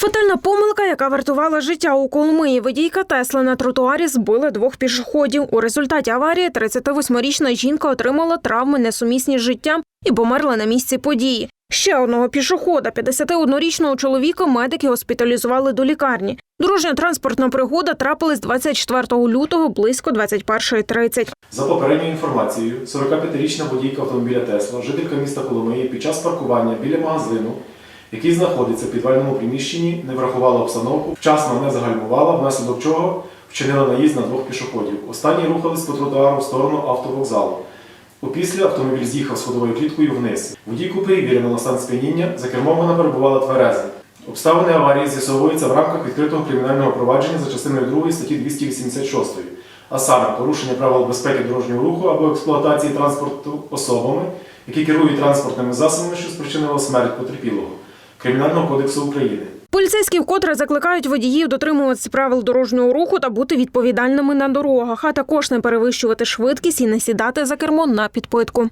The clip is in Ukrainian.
Фатальна помилка, яка вартувала життя у Коломиї. Водійка Тесла на тротуарі збила двох пішоходів. У результаті аварії 38-річна жінка отримала травми несумісні з життям і померла на місці події. Ще одного пішохода, 51-річного чоловіка, медики госпіталізували до лікарні. Дорожньо-транспортна пригода трапилась 24 лютого близько 21.30. За попередньою інформацією, 45-річна водійка автомобіля Тесла, жителька міста Коломиї, під час паркування біля магазину, який знаходиться в підвальному приміщенні, не врахувала обстановку, вчасно не загальмувала, внаслідок чого вчинила наїзд на двох пішоходів. Останні рухались по тротуару в сторону автовокзалу. Опісля автомобіль з'їхав сходовою кліткою вниз. Водійку перевірено на стан сп'яніння, за кермом вона перебувала твереза. Обставини аварії з'ясовуються в рамках відкритого кримінального провадження за частиною 2 статті 286, а саме порушення правил безпеки дорожнього руху або експлуатації транспорту особами, які керують транспортними засобами, що спричинило смерть потерпілого Кримінального кодексу України. Поліцейські вкотре закликають водіїв дотримуватися правил дорожнього руху та бути відповідальними на дорогах, а також не перевищувати швидкість і не сідати за кермо на підпитку.